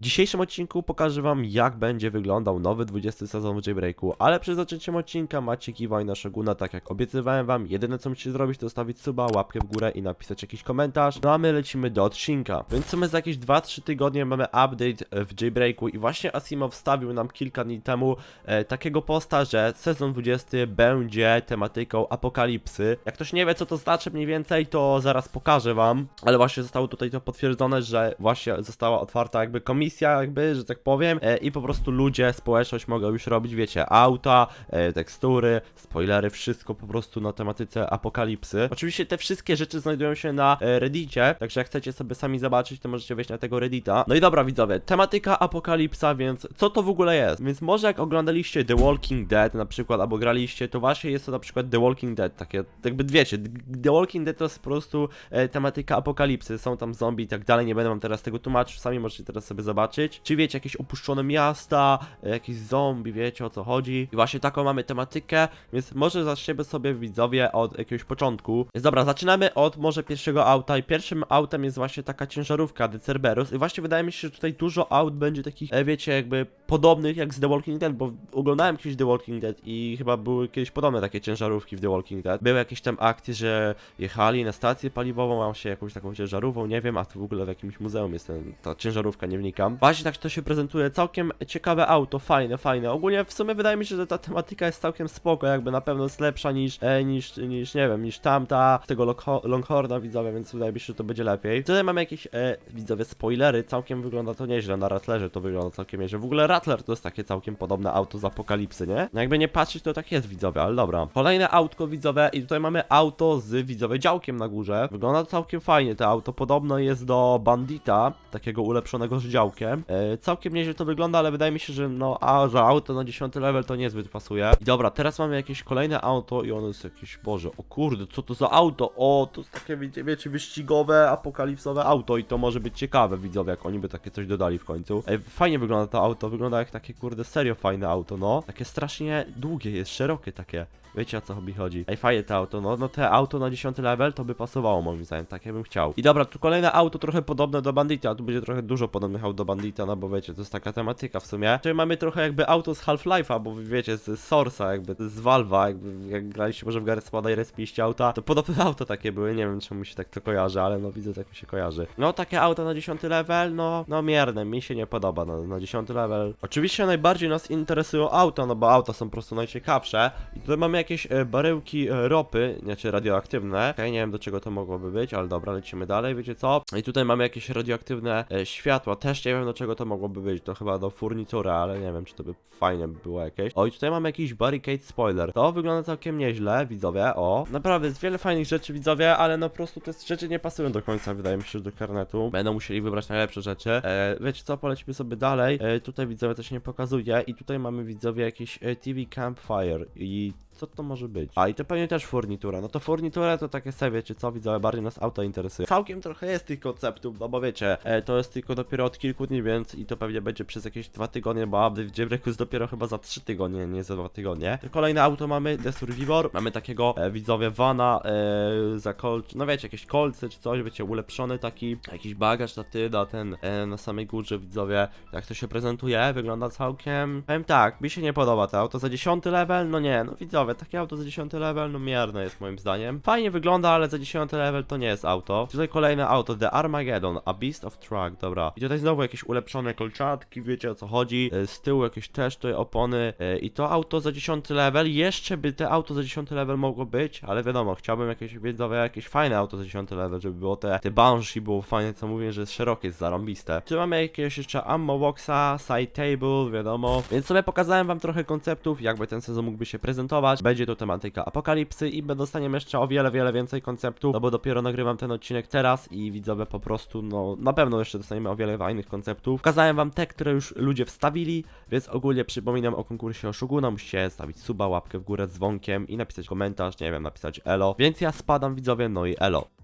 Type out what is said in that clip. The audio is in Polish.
W dzisiejszym odcinku pokażę wam jak będzie wyglądał nowy 20 sezon w Jailbreaku, ale przed zaczęciem odcinka macie kiwa i na Shoguna, tak jak obiecywałem wam, jedyne co musicie zrobić to stawić suba, łapkę w górę i napisać jakiś komentarz, no a my lecimy do odcinka. Więc my za jakieś 2-3 tygodnie mamy update w Jailbreaku i właśnie Asimov wstawił nam kilka dni temu e, takiego posta, że sezon 20 będzie tematyką apokalipsy. Jak ktoś nie wie co to znaczy mniej więcej, to zaraz pokażę wam, ale właśnie zostało tutaj to potwierdzone, że właśnie została otwarta jakby komisja, jakby, że tak powiem, e, i po prostu ludzie, społeczność mogą już robić, wiecie, auta, e, tekstury, spoilery, wszystko po prostu na tematyce apokalipsy. Oczywiście te wszystkie rzeczy znajdują się na e, Reddicie, także jak chcecie sobie sami zobaczyć, to możecie wejść na tego Reddita. No i dobra, widzowie, tematyka apokalipsa, więc co to w ogóle jest? Więc może jak oglądaliście The Walking Dead na przykład, albo graliście, to właśnie jest to na przykład The Walking Dead, takie, jakby wiecie, The Walking Dead to jest po prostu e, tematyka apokalipsy, są tam zombie i tak dalej, nie będę wam teraz tego tłumaczył, sami możecie teraz sobie zobaczyć. Czy wiecie, jakieś opuszczone miasta, e, jakieś zombie, wiecie o co chodzi. I właśnie taką mamy tematykę, więc może zaczniemy sobie widzowie od jakiegoś początku. Więc dobra, zaczynamy od może pierwszego auta i pierwszym autem jest właśnie taka ciężarówka The Cerberus i właśnie wydaje mi się, że tutaj dużo aut będzie takich, e, wiecie, jakby podobnych jak z The Walking Dead, bo oglądałem kiedyś The Walking Dead i chyba były kiedyś podobne takie ciężarówki w The Walking Dead. Były jakieś tam akcje, że jechali na stację paliwową, mam się jakąś taką ciężarówką, nie wiem, a to w ogóle w jakimś muzeum jest ten, ta ciężarówka, nie wnikam. Właśnie tak to się prezentuje, całkiem ciekawe auto, fajne, fajne. Ogólnie w sumie wydaje mi się, że ta tematyka jest całkiem spoko, jakby na pewno jest lepsza niż, e, niż, niż nie wiem, niż tamta, tego Longho- Longhorna widzowie, więc wydaje mi się, że to będzie lepiej. Tutaj mamy jakieś, e, widzowie, spoilery, całkiem wygląda to nieźle, na Rattlerze to wygląda całkiem nieźle. W ogóle Rattler to jest takie całkiem podobne auto z apokalipsy, nie? No jakby nie patrzeć, to tak jest, widzowie, ale dobra. Kolejne autko, widzowie, i tutaj mamy auto z, widzowie, działkiem na górze. Wygląda to całkiem fajnie, to auto podobno jest do Bandita, takiego ulepszonego z działkiem. E, całkiem nieźle to wygląda, ale wydaje mi się, że no, a za auto na 10 level to niezbyt pasuje. I dobra, teraz mamy jakieś kolejne auto i ono jest jakieś, boże, o kurde, co to za auto? O, to jest takie, wiecie, wiecie wyścigowe, apokalipsowe auto i to może być ciekawe, widzowie, jak oni by takie coś dodali w końcu. E, fajnie wygląda to auto, wygląda jak takie, kurde, serio fajne auto, no. Takie strasznie długie jest, szerokie takie. Wiecie o co mi chodzi. Ej, fajnie to auto, no, no te auto na 10 level to by pasowało moim zdaniem, tak ja bym chciał. I dobra, tu kolejne auto trochę podobne do Bandita, tu będzie trochę dużo podobnych aut do Bandita, no bo wiecie, to jest taka tematyka w sumie. Tutaj mamy trochę jakby auto z Half-Life'a, bo wiecie, z Source'a jakby, z Valve'a, jakby jak graliście może w Garry's Moda i respiliście auta, to podobne auto takie były, nie wiem czemu mi się tak to kojarzy, ale no widzę, tak mi się kojarzy. No takie auto na 10 level, no, no mierne, mi się nie podoba na, na 10 level. Oczywiście najbardziej nas interesują auta, no bo auta są po prostu najciekawsze. I tutaj mamy jakieś e, baryłki e, ropy, znaczy radioaktywne. Okej, nie wiem do czego to mogłoby być, ale dobra, lecimy dalej, wiecie co? I tutaj mamy jakieś radioaktywne e, światła, też nie wiem do czego to mogłoby być, to chyba do furnitura, ale nie wiem czy to by fajnie by było jakieś. O, i tutaj mamy jakiś barricade spoiler. To wygląda całkiem nieźle, widzowie, o. Naprawdę, jest wiele fajnych rzeczy, widzowie, ale no po prostu te rzeczy nie pasują do końca, wydaje mi się, do karnetu. Będą musieli wybrać najlepsze rzeczy. E, wiecie co, polecimy sobie dalej. E, tutaj widzowie to się nie pokazuje i tutaj mamy widzowie jakiś e, TV Campfire i co to może być? A i to pewnie też furnitura. No to furnitura to takie sobie, wiecie co, widzowie, bardziej nas auto interesuje. Całkiem trochę jest tych konceptów, no bo wiecie, e, to jest tylko dopiero od kilku dni, więc i to pewnie będzie przez jakieś dwa tygodnie, bo w Jailbreaku jest dopiero chyba za trzy tygodnie, nie za dwa tygodnie. Kolejne auto mamy, The Survivor. Mamy takiego, e, widzowie, vana e, za kolcz, no wiecie, jakieś kolce czy coś, wiecie, ulepszony taki, jakiś bagaż na ty, na ten, e, na samej górze, widzowie. Jak to się prezentuje, wygląda całkiem, powiem tak, mi się nie podoba to auto za 10 level, no nie, no widzowie, takie auto za 10 level, no mierne jest moim zdaniem. Fajnie wygląda, ale za 10 level to nie jest auto. Tutaj kolejne auto, The Armageddon, A Beast of Truck, dobra. I tutaj znowu jakieś ulepszone kolczatki, wiecie o co chodzi. E, Z tyłu jakieś też tutaj opony. E, I to auto za 10 level, jeszcze by te auto za 10 level mogło być, ale wiadomo, chciałbym jakieś wiedzowe, jakieś fajne auto za 10 level, żeby było te, te Banshee było fajne, co mówię, że jest szerokie, jest zarąbiste. Tu mamy jakiegoś jeszcze ammo boxa, side table, wiadomo. Więc sobie pokazałem wam trochę konceptów, jakby ten sezon mógłby się prezentować. Będzie to tematyka apokalipsy i dostaniemy jeszcze o wiele, wiele więcej konceptów, no bo dopiero nagrywam ten odcinek teraz i widzowie po prostu, no na pewno jeszcze dostaniemy o wiele fajnych konceptów. Pokazałem wam te, które już ludzie wstawili, więc ogólnie przypominam o konkursie o Shoguna, musicie stawić suba, łapkę w górę z dzwonkiem i napisać komentarz, nie wiem, napisać elo. Więc ja spadam widzowie, no i elo.